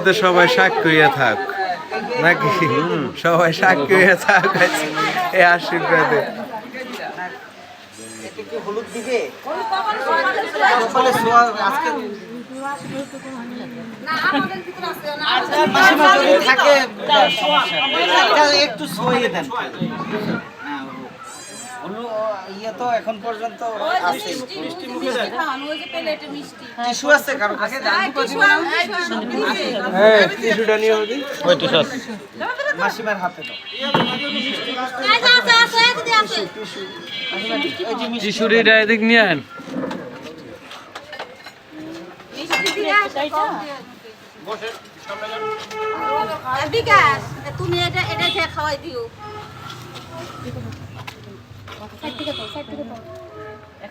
আশীর্বাদে সবাই সাক্ষী হইয়া থাক। নাকি? সবাই সাক্ষী হইয়া থাক। এই আশীর্বাদে। থাকে, একটু সোয়ে দেন। হ্যাঁ, ইয়ে তো এখন পর্যন্ত আছে টিস্যু আছে কারও কাছে? হ্যাঁ টিস্যুটা নিয়ে হবি। মাসিমার হাতে দাও টিস্যুরিটা এদিক নিয়ে আন বিকাশ তুমি এটা এটা খেয়ে খাওয়াই দিও।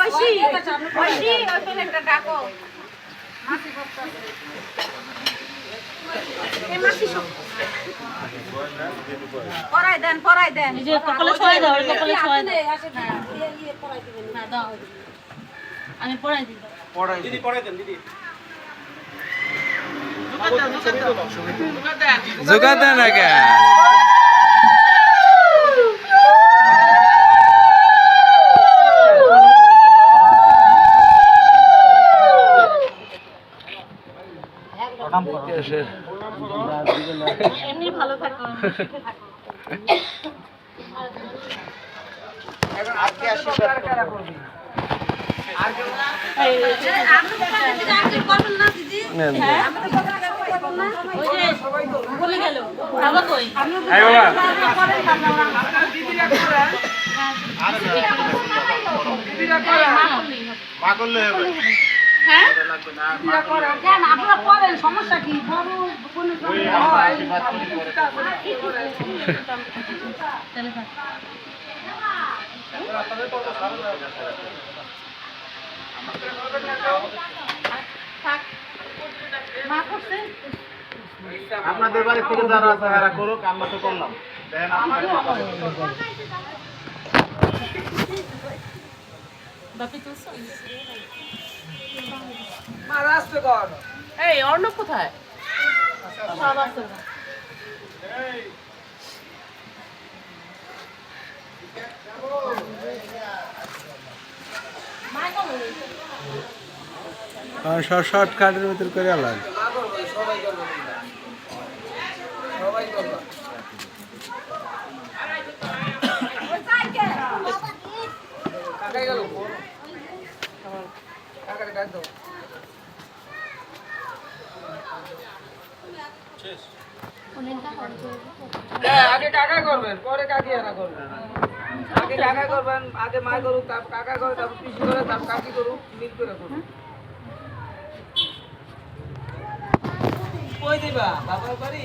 ওই প্লেটটা ঢাকো দেন পরাই দেন কপালে ছয় দাও কপালে ছয় দাও আমি পড়াই দিই পড়াই দেন আগে প্রণাম করো এমনি ভালো থাকো এখন আজকে আশীর্বাদ করো। করবেন না দিদি করবেন না ওই যে বলে গেল বাবা কই আই বাবা মা করলেই হবে। হ্যাঁ কেন আপনারা করেন সমস্যা কি বড়। মা করছে? আপনাদের বাড়ি থেকে যারা আছে তারা করুক আমরা তো করলাম। দেখেন বাপি এই অর্ণব কোথায়? শর্টকাটের ভিতর করে আলাদা। আগে কাকা করবেন পরে কাকি এরা করবেন আগে কাকা করবেন আগে মা করুক তারপর কাকা করে তারপর পিসি করে তারপর কাকি করুক মিল করে করুক কই দিবা? বাবার বাড়ি?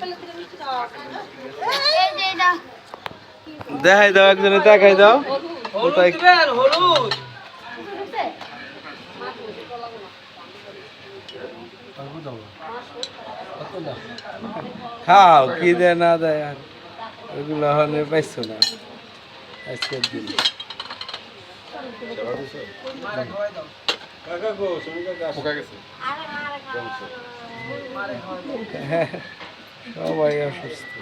পেলে তুমি দেখাই দাও একজনে দেখাই দাও। হলুদ হলুদ। খাও কি দেয় না দেয় আর ওগুলো হলে পাইছো না। আজকের দিন। হ্যাঁ সবাই অসুস্থ।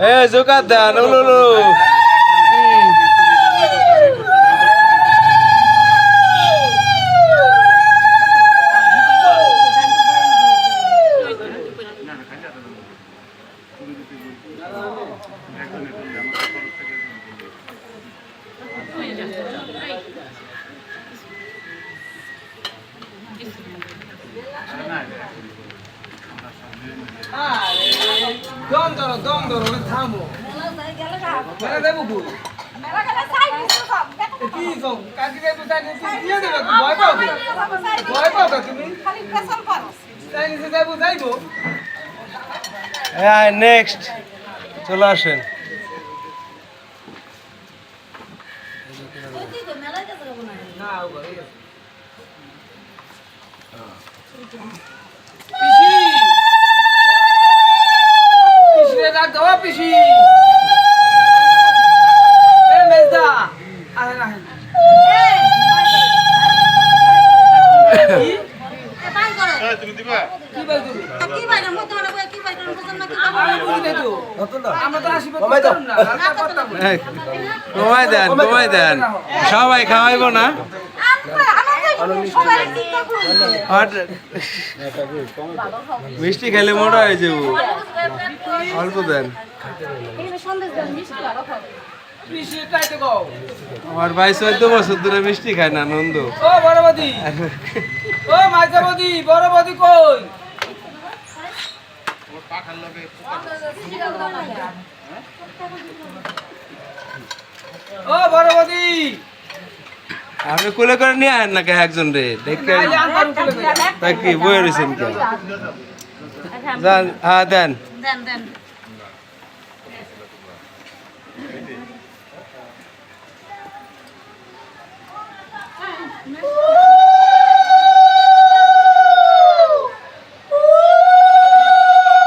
এ জোকার দেন উলুলু। দম ধরো থামো। মেলা দেবো কই? কি তুমি দিয়ে দেবে ভয় পাও ভয় পাও তুমি? তাই নিচে যাইবো যাইবো হ্যাঁ নেক্সট চলে আসেন না ও ঘরে গেছে পিসি পিসি রে ডাক দাও পিসি এ মেজদা আহেন আহেন কি তুমি দিবা কি বল তুমি কি বাইরে মধ্যে মানে কি বাইরে বুঝেন না কি আমি বুঝি নাই তো আমরা তো আশীর্বাদ করতাম না হালকা করতাম না। এই, কমাই দেন কমাই দেন। সবাই খাওয়াইব না? সবাই মিষ্টি খেলে মোটা হয়ে যাব। অল্প দেন। আমার ভাই চোদ্দ বছর ধরে মিষ্টি খায় না নন্দ। ও বড়বদি ও মাইজাবদি বড়বদি কই? ও বড়বদি আপনি কোলে করে নিয়ে আয়েন না কে একজন রে? দেখে কি বই রয়েছেন কে যান হ্যাঁ দেন। দেন দেন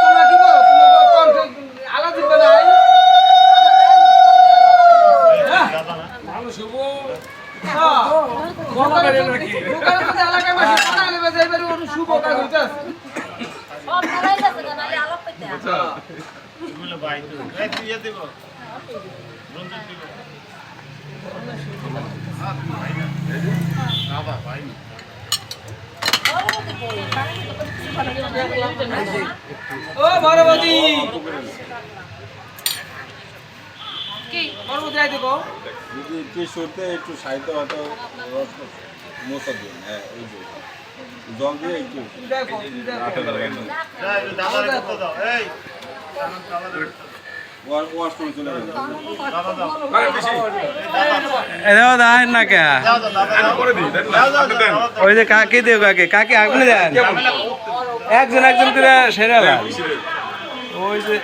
তোমরা কি বলো তোমরা কণ্ঠ আলাদা দিবে না হ্যাঁ দোকানে তো এলাকায় মাসে কথা নেবে যাইবারে ওর শুভ কাজ হইতাছে সব মেলাই গেছে না নালে আলাপ পেতে বলে ভাই এই তুই ইয়ে দিব রঞ্জিত দিব দাদা ভাই ও বড়বদি কি? বড়বদি আই দেখো। একটু সরতে একটু হয়তো রস মোচা দিন হ্যাঁ ওই যে। জল দিয়ে একটু। দেখো দেখো। দাদা দাও। এই ওই যে কাকে দেও কাকে কাকে আপনি দেন। একজন একজন করে সেরা ওই যে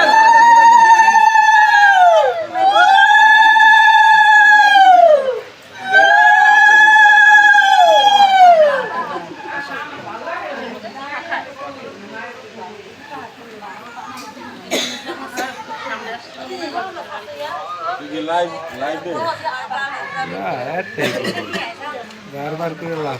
তুই বারবার করে লাভ।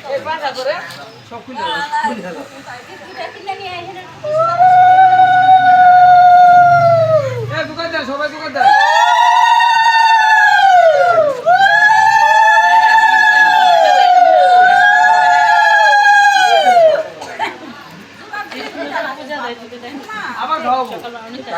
সবাই দোকানদার আবার খাওয়াবো কাকিরে আস্তে একটা মিষ্টি দিয়ে দেশে ভাইয়া দে দে ওদের দে, দে। হয় কি? ওটা কি?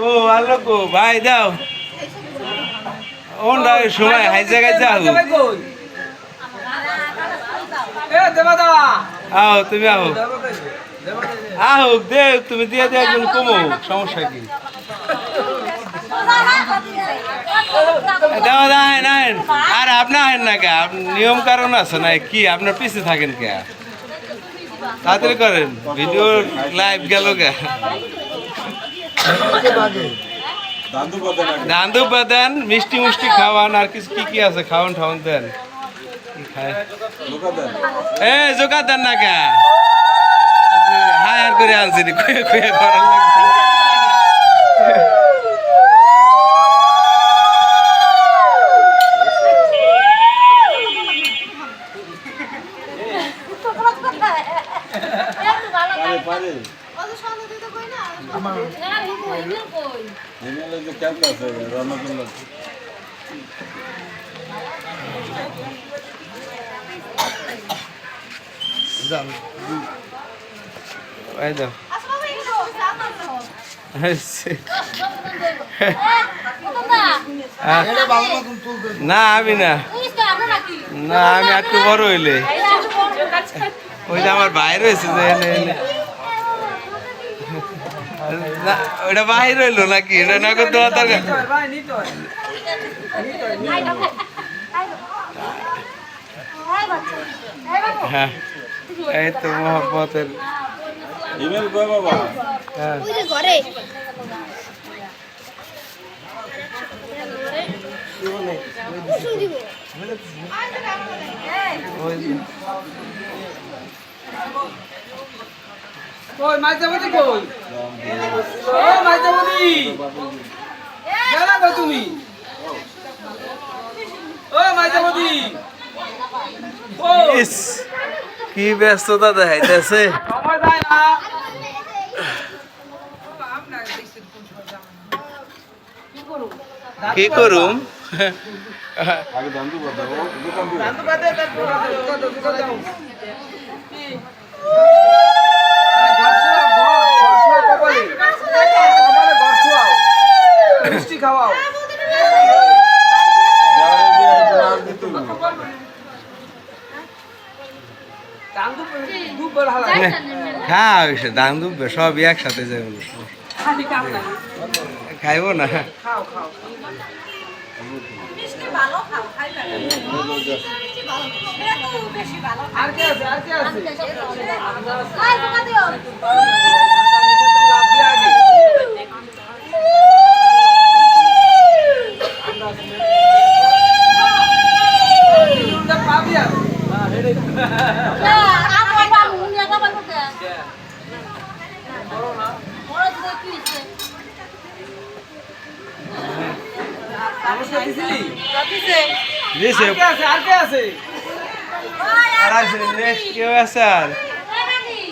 ও আলোকো ভাই দাও। ওনরা সময় হাই জায়গায় যাও। দা আও তুমি আও। আও দে তুমি দিয়ে দিয়ে একজন কমো সমস্যা কি? দাও দাও নাই আর আপনি আহেন না কে নিয়ম কারণ আছে না কি? আপনার পিছে থাকেন কে? তাড়াতাড়ি করেন ভিডিও লাইভ গেল কে? না দান্দু দেন মিষ্টি মিষ্টি খাওয়ান, আর কিছু কি কি আছে? খাওয়ান, ঠাওয়ান দেন। এ জোকা দেন না কে হায়ার করে আনছি কুয়ে কুয়ে, করার লাগবে পারে পারে হিমেলে যে খেলতে আছে রণকুল্লা ওই দাও আহ, না আমি না। না আমি একটু বড় হইলে। ওই যে আমার বাইরে হয়েছে যে না ওটা বাইর হইল নাকি? এটা না করতে দরকার হয় এই তো মোহাম্মতের হিমেল কয় বাবা? হ্যাঁ। ঘরে। ওই। কই মাইজাবতি কই? ও মাইজাবতি গেলা তুমি। ও মাইজাবতি ও ইস কি ব্যস্ততা দেখাইতেছে। সময় যায় না। কি করুম? আগে দাদু কথা ও দোকান দিবে দাঁত বাদে তারপর দোকান দাও দোকান দাও মিষ্টি খাওয়াও। সব একসাথে যাবে খাইব না? খাও খাও। আর কে আছে আর কে আছে লাভ দিয়ে আগে দিলুনটা পাবি আর কে আছে? আর কে আছে? কেউ আছে আর?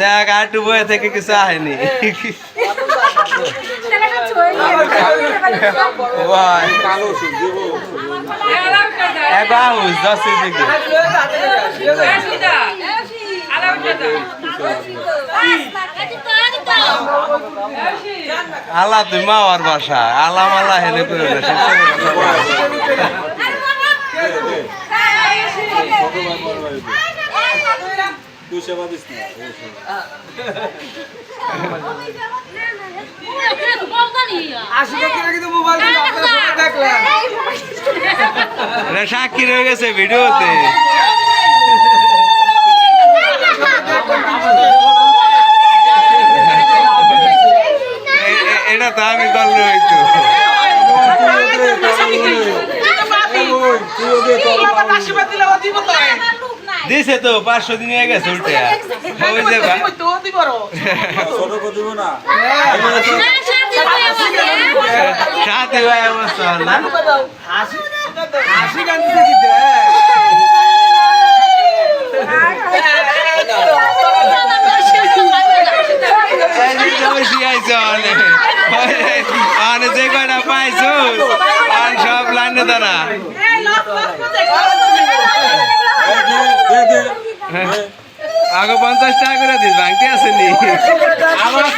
দেখ আর একটু বয়ে থেকে কিছু আহেনি ভাই কালো ওষুধ দেবো একবার হুস দশ দিকে আল্লাহ তুই মাওয়ার বাসা আল্লাহ মাল্লাহ হেলে করে সেবা দিস না সাক্ষী রয়ে গেছে ভিডিওতে এটা তো আমি করলে হয়তো তুই ওদের দিছে তো পাঁচশো দিন হ্যাঁ, হয়ে গেছে উল্টে সাথে ভাই অবস্থা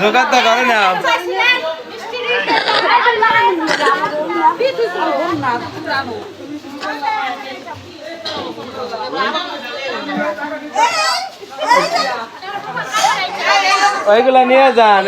জোগাড়টা করে না। ওইগুলা নিয়ে যান।